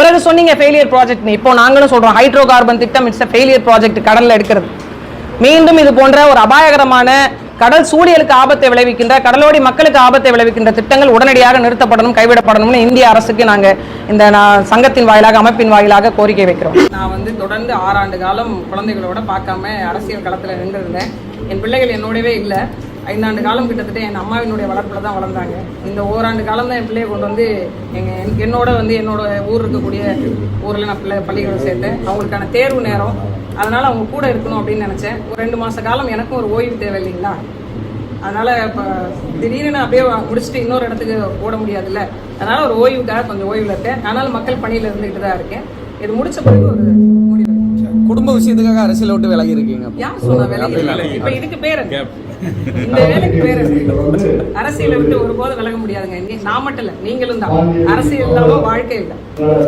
பிறகு சொன்னீங்க failure project இப்போ நாங்களும் சொல்றோம் ஹைட்ரோ கார்பன் திட்டம் இட்ஸ் ஃபெயிலியர் ப்ராஜெக்ட் கடல்ல எடுக்கிறது. மீண்டும் இது போன்ற ஒரு அபாயகரமான கடல் சூழியலுக்கு ஆபத்தை விளைவிக்கின்ற கடலோடி மக்களுக்கு ஆபத்தை விளைவிக்கின்ற திட்டங்கள் உடனடியாக நிறுத்தப்படணும் கைவிடப்படணும்னு இந்திய அரசுக்கு நாங்க இந்த நான் சங்கத்தின் வாயிலாக அமைப்பின் வாயிலாக கோரிக்கை வைக்கிறோம். நான் வந்து தொடர்ந்து ஆறாண்டு காலம் குழந்தைகளோட பார்க்காம அரசியல் களத்தில் நின்றிருந்தேன். என் பிள்ளைகள் என்னோடவே இல்லை. ஐந்தாண்டு காலம் கிட்டத்தட்ட என் அம்மாவினுடைய வளர்ப்பில் தான் வளர்ந்தாங்க. இந்த ஓராண்டு காலம் தான் என் பிள்ளையை கொண்டு வந்து எங்கள் என்னோட வந்து என்னோட ஊர் இருக்கக்கூடிய ஊரில் நான் பிள்ளை பள்ளிகளை சேர்த்தேன். அவங்களுக்கான தேர்வு நேரம். அதனால் அவங்க கூட இருக்கணும் அப்படின்னு நினச்சேன். ஒரு ரெண்டு மாத காலம் எனக்கும் ஒரு ஓய்வு தேவை இல்லைங்களா அதனால் இப்போ திடீர்னு அப்படியே முடிச்சுட்டு இன்னொரு இடத்துக்கு ஓட முடியாதுல்ல. அதனால் ஒரு ஓய்வுக்காக கொஞ்சம் ஓய்வில் இருக்கேன் ஆனாலும் மக்கள் பணியில் இருந்துக்கிட்டு தான் இருக்கேன். இது முடித்த பிறகு ஒரு முடிவு குடும்ப விஷயத்துக்காக அரசியலை விட்டு விலகி இருக்கீங்க இப்ப இதுக்கு பேர்? இந்த வேலைக்கு பேர்? அரசியலை விட்டு ஒருபோதும் விலக முடியாதுங்க. இங்க நான் மட்டும் இல்ல நீங்களும் தான். அரசியல் இல்லாம வாழ்க்கை இல்லை.